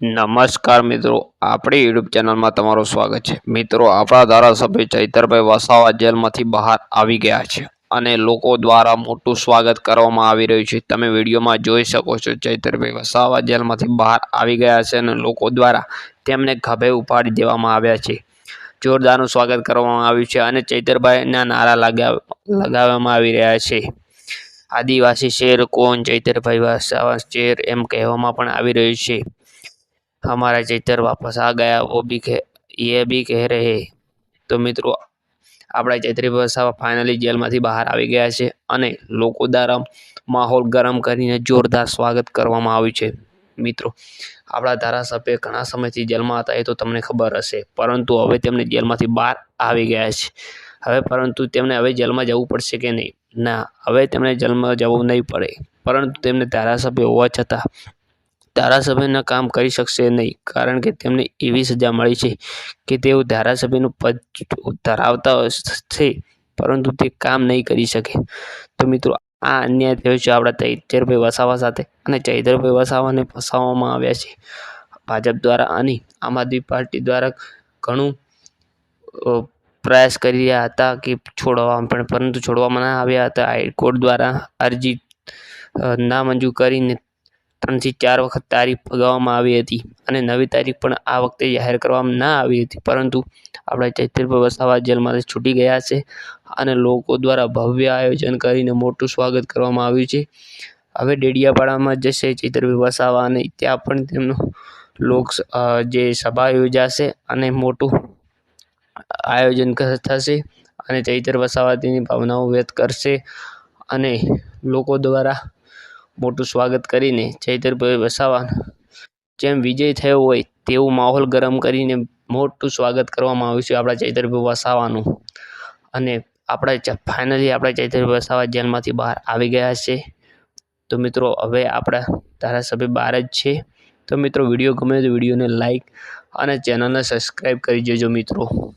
નમસ્કાર મિત્રો, આપણી યુટ્યુબ ચેનલમાં તમારું સ્વાગત છે. મિત્રો, આપણા ધારાસભ્ય ચૈતરભાઈ વસાવા જેલમાંથી બહાર આવી ગયા છે અને લોકો દ્વારા મોટું સ્વાગત કરવામાં આવી રહ્યું છે. તમે વિડીયોમાં જોઈ શકો છો, ચૈતરભાઈ વસાવા જેલમાંથી બહાર આવી ગયા છે અને લોકો દ્વારા તેમને ખભે ઉપાડી દેવામાં આવ્યા છે. જોરદારનું સ્વાગત કરવામાં આવ્યું છે અને ચૈતરભાઈના નારા લગાવ લગાવવામાં આવી રહ્યા છે. આદિવાસી શેર કોણ? ચૈતરભાઈ વસાવા શેર એમ કહેવામાં પણ આવી રહ્યું છે. हमारा चैतर वापस आ गया वो भी कह ये भी कह रहे તો મિત્રો આપણા ચૈત્રી વસાવા ફાઇનલી જેલમાંથી બહાર આવી ગયા છે અને લોકો દ્વારા માહોલ ગરમ કરીને જોરદાર સ્વાગત કરવામાં આવ્યું છે મિત્રો આપણા ધારાસભ્ય ઘણા સમયથી જેલમાં હતા એ તો તમને ખબર હશે પરંતુ હવે તેમને જેલમાંથી બહાર આવી ગયા છે હવે પરંતુ તેમને હવે જેલમાં જવું પડશે કે નહીં ના હવે તેમને જેલમાં જવું નહીં પડે પરંતુ તેમને ધારાસભ્ય હોવા છતાં ધારાસભ્યના કામ કરી શકશે નહીં, કારણ કે તેમને એવી સજા મળી છે કે તેઓ ધારાસભ્યનું પદ ધરાવતા છે પરંતુ તે કામ નહીં કરી શકે. તો મિત્રો, આ અન્યાય થયો છે આપણા ચૈતરભાઈ વસાવા સાથે અને ચૈતરભાઈ વસાવાને ફસાવવામાં આવ્યા છે. ભાજપ દ્વારા અને આમ આદમી પાર્ટી દ્વારા ઘણું પ્રયાસ કરી રહ્યા હતા કે છોડવા પણ, પરંતુ છોડવામાં ના આવ્યા હતા. હાઈકોર્ટ દ્વારા અરજી નામંજૂર કરીને ત્રણથી ચાર વખત તારીખ ફગાવવામાં આવી હતી અને નવી તારીખ પણ આ વખતે જાહેર કરવામાં ના આવી હતી. પરંતુ આપણા ચૈતરભાઈ વસાવા જેલમાંથી છૂટી ગયા છે અને લોકો દ્વારા ભવ્ય આયોજન કરીને મોટું સ્વાગત કરવામાં આવ્યું છે. હવે ડેડિયાપાડામાં જશે ચૈતરભાઈ વસાવા અને ત્યાં પણ તેમનું લોક જે સભા યોજાશે અને મોટું આયોજન થશે અને ચૈતર વસાવા તેની ભાવનાઓ વ્યક્ત કરશે અને લોકો દ્વારા મોટું સ્વાગત કરીને ચૈતરભાઈ વસાવા જેમ વિજય થયો હોય તેવું માહોલ ગરમ કરીને મોટું સ્વાગત કરવામાં આવ્યું છે આપણા ચૈતરભાઈ વસાવાનું. અને આપણા ફાઇનલી આપણા ચૈતરભાઈ વસાવા જેલમાંથી બહાર આવી ગયા છે. તો મિત્રો, હવે આપણા ધારાસભ્ય બહાર જ છે. તો મિત્રો, વીડિયો ગમે તો વિડીયોને લાઈક અને ચેનલને સબસ્ક્રાઈબ કરી દેજો મિત્રો.